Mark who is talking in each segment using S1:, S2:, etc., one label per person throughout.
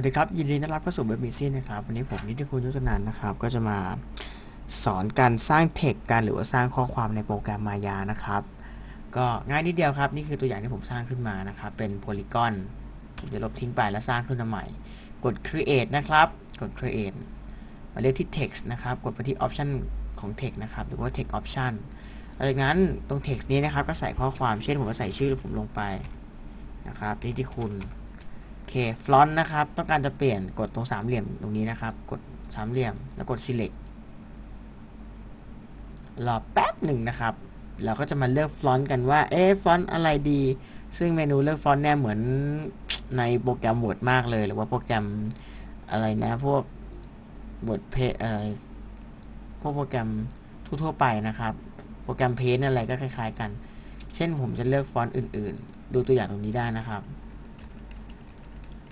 S1: วัสดีครับ ยินดีต้อนรับเข้าสู่เว็บมิซี่นะครับ วันนี้ผมนิติคุณยุทธนันนะครับ ก็จะมาสอนการสร้างเทคการหรือว่าสร้างข้อความในโปรแกรมมายานะครับ ก็ง่ายนิดเดียวครับ นี่คือตัวอย่างที่ผมสร้างขึ้นมานะครับ เป็นโพลีกอนผมจะลบทิ้งไปแล้วสร้างขึ้นมาใหม่ กด create นะครับ กด create มาเลือกที่ text นะครับ กดไปที่ option ของ text นะครับ หรือว่า text option หลังจากนั้นตรง text นี้นะครับ ก็ใส่ข้อความ เช่นผมก็ใส่ชื่อผมลงไปนะครับนิติคุณ เคฟลอนต์นะครับ ต้องการจะเปลี่ยนกดตรงสามเหลี่ยมตรงนี้นะครับ กดสามเหลี่ยมแล้วกด select รอแป๊บหนึ่งนะครับ เราก็จะมาเลือกฟลอนต์กันว่า เอ๊ฟอนต์อะไรดี ซึ่งเมนูเลือกฟอนต์เนี่ยเหมือนในโปรแกรม Word มากเลย หรือว่าโปรแกรมอะไรนะ พวก Word เพเอ่อพวกโปรแกรมทั่วๆไปนะครับ โปรแกรมเพจอะไรก็คล้าย ๆ กัน เช่นผมจะเลือกฟอนต์อื่น ๆ ดูตัวอย่างตรงนี้ได้นะครับ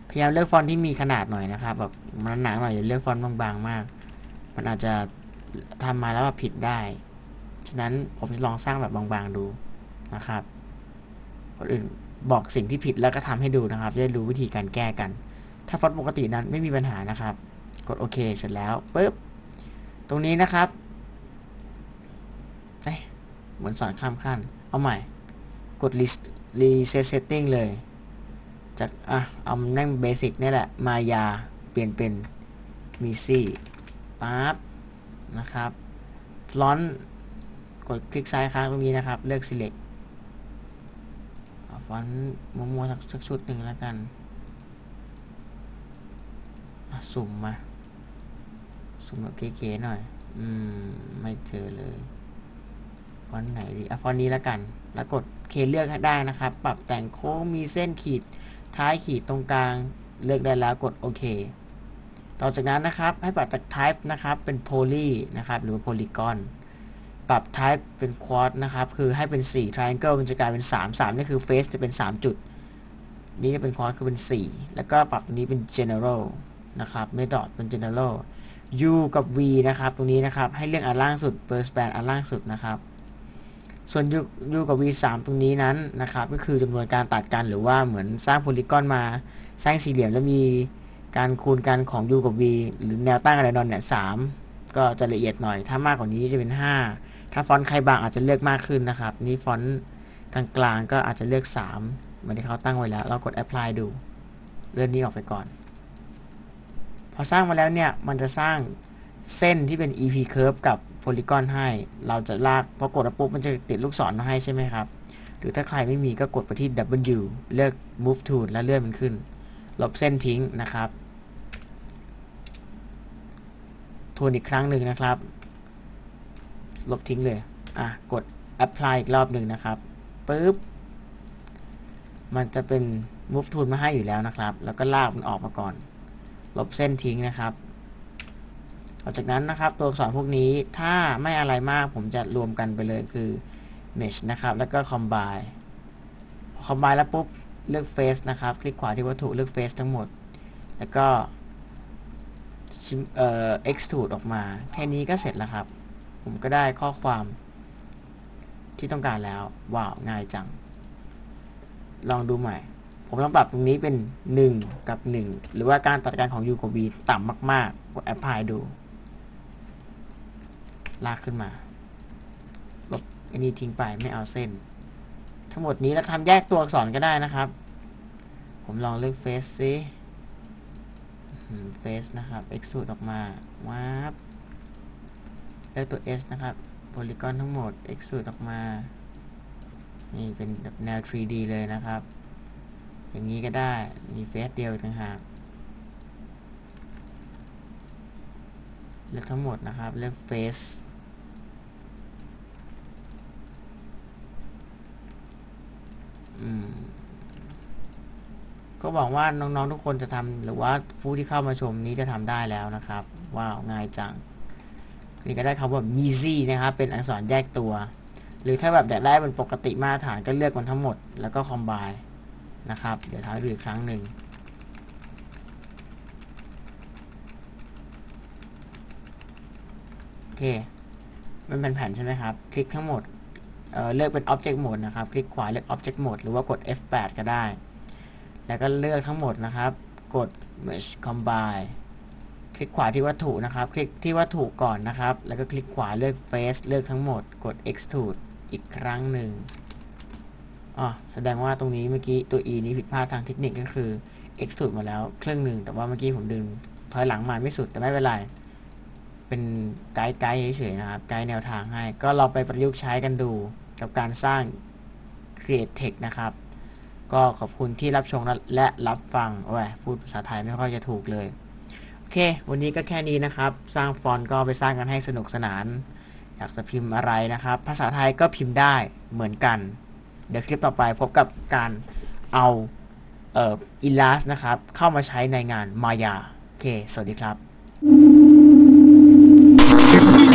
S1: พยายามเลือกฟอนต์ที่มีขนาดหน่อยนะครับ แบบมันหนาหน่อยอย่าเลือกฟอนต์บางๆมาก มันอาจจะทำมาแล้วแบบผิดได้ ฉะนั้นผมจะลองสร้างแบบบางๆดูนะครับคนอื่นบอกสิ่งที่ผิดแล้วก็ทำให้ดูนะครับ จะได้รู้วิธีการแก้กัน ถ้าฟอนต์ปกตินั้นไม่มีปัญหานะครับ กดโอเคเสร็จแล้วปุ๊บ ตรงนี้นะครับเอ๊ะเหมือนสอนข้ามขั้น เอาใหม่ กด list reset setting เลย จากอะเอานั่งเบสิกนี่แหละ มายาเปลี่ยนเป็นมีซี่ปั๊บนะครับฟลอนกดคลิกซ้ายค้างตรงนี้นะครับ เลือก select เอาฟอนต์มัวๆสักสักชุดหนึ่งแล้วกันสุ่มมาสุ่มแบบเก๋ๆหน่อย อืม ไม่เจอเลย ฟอนต์ไหนดีอะฟอนต์นี้แล้วกัน แล้วกดเคเลือกให้ได้นะครับ ปรับแต่งโค้งมีเส้นขีด ท้ายขีดตรงกลางเลือกได้แล้วกดโอเค ต่อจากนั้นนะครับ ให้ปรับจาก type นะครับ เป็น poly นะครับ หรือว่า polygon ปรับ type เป็น quad นะครับ คือให้เป็น 4 triangle มันจะกลายเป็น 3 3 นี่คือ face จะเป็น 3 จุด นี่จะเป็น quad คือเป็น 4 แล้วก็ปรับนี้เป็น general นะครับ method เป็น general u กับ v นะครับ ตรงนี้นะครับ ให้เลือกอันล่างสุด per span อันล่างสุดนะครับ ส่วน u u กับ v 3 ตรงนี้นั้นนะครับ ก็คือจำนวนการตัดกันหรือว่าเหมือนสร้างโพลีกอนมาสร้างสี่เหลี่ยมแล้วมีการคูณกันของ u กับ v หรือแนวตั้งอะไรนอนเนี่ยสามก็จะละเอียดหน่อย ถ้ามากกว่านี้จะเป็นห้าถ้าฟอนต์ใครบางอาจจะเลือกมากขึ้นนะครับ นี่ฟอนต์กลางๆก็อาจจะเลือกสามเหมือนที่เขาตั้งไว้แล้ว เรากด apply ดู เลื่อนนี้ออกไปก่อน พอสร้างมาแล้วเนี่ย มันจะสร้างเส้นที่เป็น EP curve กับ polygon ให้ เราจะลากพอกดปุ๊บมันจะติดลูกศรมาให้ใช่ไหมครับ หรือถ้าใครไม่มีก็กดไปที่ W เลือก move tool แล้วเลื่อนมันขึ้น ลบเส้นทิ้งนะครับทวนอีกครั้งหนึ่งนะครับ ลบทิ้งเลย อะ กด apply อีกรอบหนึ่งนะครับปึ๊บ มันจะเป็น move tool มาให้อยู่แล้วนะครับ แล้วก็ลากมันออกมาก่อน ลบเส้นทิ้งนะครับ ต่อจากนั้นนะครับ ตัวอักษรพวกนี้ถ้าไม่อะไรมากผมจะรวมกันไปเลยคือ mesh นะครับ แล้วก็ combine combine แล้วปุ๊บเลือก face นะครับ คลิกขวาที่วัตถุเลือก face ทั้งหมด แล้วก็เอ่อ extrude ออกมา แค่นี้ก็เสร็จแล้วครับ ผมก็ได้ข้อความที่ต้องการแล้ว ว้าว ง่ายจัง ลองดูใหม่ ผมต้องปรับตรงนี้เป็นหนึ่งกับหนึ่งหรือว่าการตัดการของ u กับ v ต่ำมากๆ กด apply ดู ลากขึ้นมา ลบอันนี้ทิ้งไปไม่เอาเส้น ทั้งหมดนี้เราทำแยกตัวอักษรก็ได้นะครับ ผมลองเลือก face ซิ face นะครับ extrude ออกมาว้าบเลือกตัว s นะครับ polygon ทั้งหมด extrude ออกมา นี่เป็นแบบแนว 3D เลยนะครับ อย่างนี้ก็ได้ มีเฟสเดียวต่างหากเลือกทั้งหมดนะครับ เลือกเฟส ก็บอกว่าน้องๆทุกคนจะทำหรือว่าผู้ที่เข้ามาชมนี้จะทำได้แล้วนะครับ ว้าวง่ายจังนี่ก็ได้คำว่า easy นะครับ เป็นอักษรแยกตัว หรือถ้าแบบอยากได้เป็นปกติมาตรฐานก็เลือกมันทั้งหมด แล้วก็ combine นะครับ เดี๋ยวท้ายดูอีกครั้งหนึ่งโอเค มันเป็นแผ่นใช่ไหมครับ คลิกทั้งหมดเเลือกเป็น Object Mode นะครับ คลิกขวาเลือก Object Mode หรือว่ากด F8 ก็ได้ แล้วก็เลือกทั้งหมดนะครับ กด merge combine คลิกขวาที่วัตถุนะครับ คลิกที่วัตถุก่อนนะครับ แล้วก็คลิกขวาเลือก face เลือกทั้งหมด กด extrude อีกครั้งหนึ่งอ๋อแสดงว่าตรงนี้เมื่อกี้ตัว e นี้ผิดพลาดทางเทคนิคก็คือ extrude มาแล้วครึ่งหนึ่ง แต่ว่าเมื่อกี้ผมดึงถอยหลังมาไม่สุด แต่ไม่เป็นไร เป็นไกด์ไกด์เฉยๆนะครับ ไกด์แนวทางให้ ก็เราไปประยุกต์ใช้กันดูกับการสร้าง Create Text นะครับ ก็ขอบคุณที่รับชมและรับฟังโอ้ยพูดภาษาไทยไม่ค่อยจะถูกเลย โอเค วันนี้ก็แค่นี้นะครับ สร้างฟอนต์ก็ไปสร้างกันให้สนุกสนาน อยากจะพิมพ์อะไรนะครับ ภาษาไทยก็พิมพ์ได้เหมือนกัน เดี๋ยวคลิปต่อไปพบกับการเอาเอ่ออิลาสนะครับ เข้ามาใช้ในงานมายา โอเค สวัสดีครั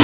S1: บ